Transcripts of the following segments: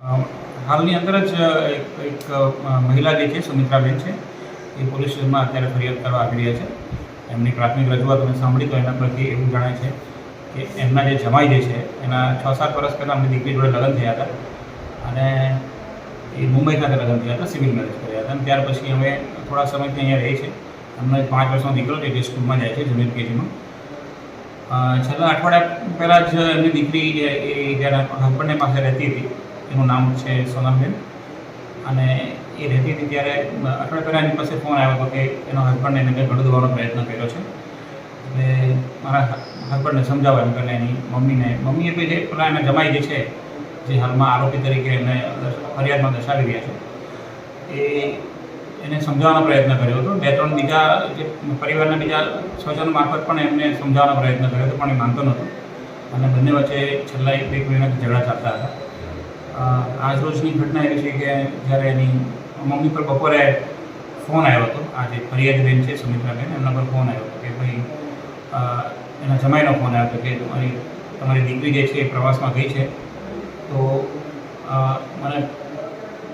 હાલની અંદર જ એક એક મહિલા જે છે, સુમિત્રાબેન છે, એ પોલીસ સ્ટેશનમાં અત્યારે ફરિયાદ કરવા આવી રહ્યા છે. એમની પ્રાથમિક રજૂઆત અમે સાંભળી તો એના પરથી એવું જણાય છે કે એમના જે જમાઈ જે છે, એના છ સાત વર્ષ પહેલાં એમની દીકરી જોડે લગ્ન થયા હતા અને એ મુંબઈ ખાતે લગ્ન થયા હતા, સિવિલ મેરેજ કર્યા હતા અને ત્યાર પછી અમે થોડા સમયથી અહીંયા રહીએ છે. અમને પાંચ વર્ષનો દીકરો છે, જે સ્કૂલમાં જાય છે, જુનિયર કેજીમાં. છેલ્લા અઠવાડિયા પહેલાં જ એમની દીકરી એ જ્યારે હસબન્ડની પાસે રહેતી હતી. એનું નામ છે સોનલબેન અને એ રહેતી હતી ત્યારે અઠવાડિયા પહેલાં એની પાસે ફોન આવ્યો હતો કે એનો હસબન્ડ એને ઘણું દેવાનો પ્રયત્ન કર્યો છે. એટલે મારા હસબન્ડને સમજાવવા એમ કરીને એની મમ્મીને, મમ્મીએ જે પેલા એના જમાઈ જે છે, જે હાલમાં આરોપી તરીકે એને ફરિયાદમાં દર્શાવી રહ્યા છે, એ એને સમજાવવાનો પ્રયત્ન કર્યો હતો. બે, ત્રણ બીજા જે પરિવારના બીજા સ્વજન મારફત પણ એમને સમજાવવાનો પ્રયત્ન કર્યો હતો, પણ એ માનતો નહોતો. અને બંને વચ્ચે છેલ્લા એક બે મહિનાથી ઝઘડા ચાલતા હતા. અ, આજ રોજની ઘટના એવી છે કે જ્યારે એની મમ્મી પર બપોરે ફોન આવ્યો હતો. આ જે ફરિયાદી બેન છે સુમિત્રાબેન એમના પર ફોન આવ્યો કે ભાઈ એના જમાઈનો ફોન આવ્યો કે તમારી તમારી દીકરી જે છે એ પ્રવાસમાં ગઈ છે. તો મને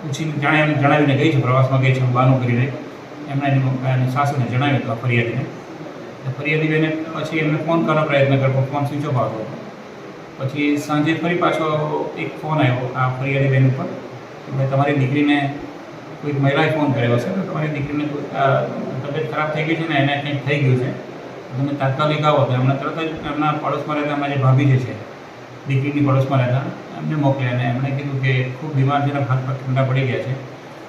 પૂછીને જાણે એમને જણાવીને ગઈ છે પ્રવાસમાં ગઈ છે હું બાનું કરીને એમણે એની એની સાસુને જણાવ્યું હતું આ ફરિયાદીને. ફરિયાદીબેને ફરિયાદી બેને પછી એમને ફોન કરવાનો પ્રયત્ન કર્યો ફોન સ્વિચ ઓફ આવતો હતો. પછી સાંજે ફરી પાછો એક ફોન આવ્યો આ ફરિયાદી બેન ઉપર ભાઈ તમારી દીકરીને કોઈક મહિલાએ ફોન કર્યો છે તો તમારી દીકરીને તબિયત ખરાબ થઈ ગઈ છે ને એને કંઈક થઈ ગયું છે તમે તાત્કાલિક આવો. તો એમણે તરત જ એમના પડોશમાં રહેતા અમારી ભાભી જે છે, દીકરીની પડોશમાં રહેતા, એમને મોકલ્યા અને એમણે કીધું કે ખૂબ બીમાર છે અને હાથ પર ઠંડા પડી ગયા છે,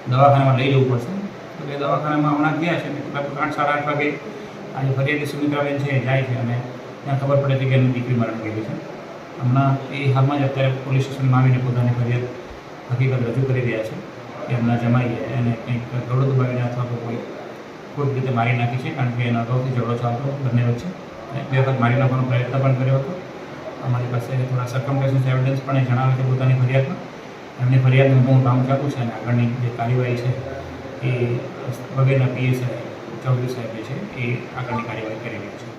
દવાખાનામાં લઈ જવું પડશે. તો એ દવાખાનામાં હમણાં ગયા છે, લગભગ આઠ સાડા આઠ વાગે આજે ફરિયાદી સુમિત્રાબેન છે જાય છે અને ત્યાં ખબર પડે છે કે એમની દીકરી મરણ ગયેલી છે. હમણાં એ હાલમાં જ અત્યારે પોલીસ સ્ટેશનમાં આવીને પોતાની ફરિયાદ હકીકત રજૂ કરી રહ્યા છે કે એમના જમાઈએ એને કંઈક દોડો દબાવીને અથવા તો કોઈ કોઈક રીતે મારી નાખી છે કારણ કે એનો અગાઉથી ઝઘડો ચાલતો બંને વચ્ચે. બે વખત મારી નાખવાનો પ્રયત્ન પણ કર્યો હતો. અમારી પાસે થોડા સર્કમટેન્સીસ એવિડન્સ પણ એ જણાવે છે પોતાની ફરિયાદમાં. એમની ફરિયાદનું હું કામ ચાલુ છે અને આગળની જે કાર્યવાહી છે એ વગેરેના પીએસઆઈ ચૌધરી સાહેબે છે એ આગળની કાર્યવાહી કરી રહી છે.